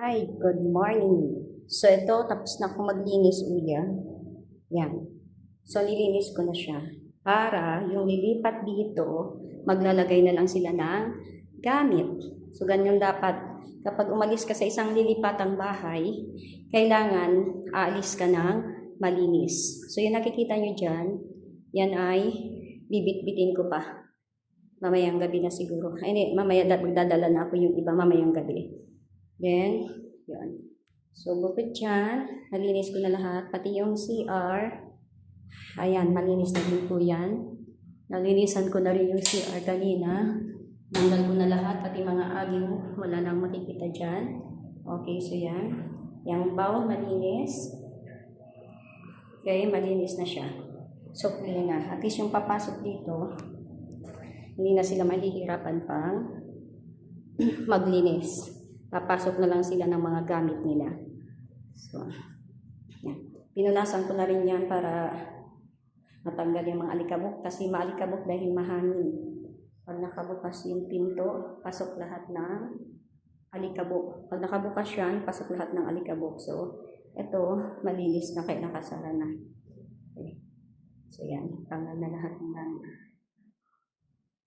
Hi, good morning. So ito, tapos na akong maglinis uya. Yan. So nilinis ko na siya. Para yung lilipat dito, maglalagay na lang sila ng gamit. So ganyan dapat. Kapag umalis ka sa isang lilipatang bahay, kailangan aalis ka ng malinis. So yung nakikita nyo dyan, yan ay bibit-bitin ko pa. Mamayang gabi na siguro. Ay, hindi, mamaya da- magdadala na ako yung iba mamayang gabi. Then, yun. So, bukod dyan, nalinis ko na lahat. Pati yung CR. Ayan, malinis na din po yan. Nalinisan ko na rin yung CR kanina. Nanggal ko na lahat, pati mga aging wala nang makikita dyan. Okay, so yan. Yung bowl, malinis. Okay, malinis na siya. So, clean na. At least yung papasok dito, hindi na sila mahihirapan pang maglinis. Papasok na lang sila ng mga gamit nila. So, yan. Pinunasan ko na rin yan para matanggal yung mga alikabok kasi maalikabok dahil mahangin. Pag nakabukas yung pinto, pasok lahat ng alikabok. Pag nakabukas yan, pasok lahat ng alikabok. So, ito, malinis na kaya nakasara na. Okay. So, yan. Tanggal na lahat ng gamit.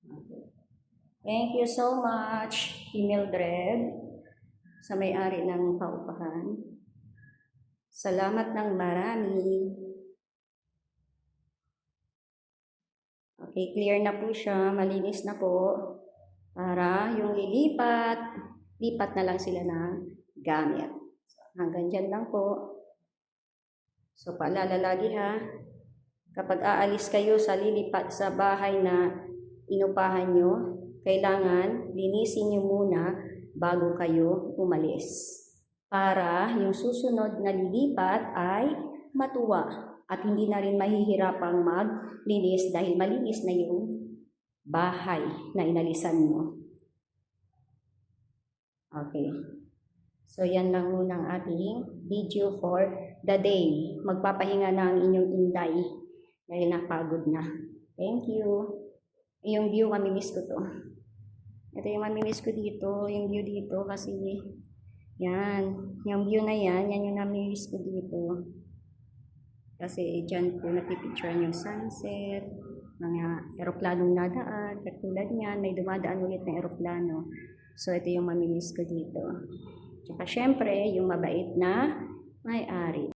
Okay. Thank you so much, Mildred, sa may-ari ng paupahan. Salamat ng marami. Okay, clear na po siya. Malinis na po. Para yung lilipat, lipat na lang sila ng gamit. So, hanggang dyan lang po. So, paalala lagi ha. Kapag aalis kayo sa lilipat sa bahay na inupahan nyo, kailangan linisin nyo muna bago kayo umalis. Para yung susunod na lilipat ay matuwa at hindi na rin mahihirapang maglinis dahil malinis na yung bahay na inalisan mo. Okay. So, yan lang muna ang ating video for the day. Magpapahinga na ang inyong inday dahil napagod na. Thank you. Yung view, mamimiss ko to. Ito yung mamimiss ko dito, yung view dito kasi yan, yung view na yan, yan yung namimiss ko dito. Kasi dyan po napipicturean yung sunset, mga eroplanong nadaan, katulad niyan, may dumadaan ulit na eroplano. So, ito yung mamimiss ko dito. Tsaka syempre, yung mabait na may-ari.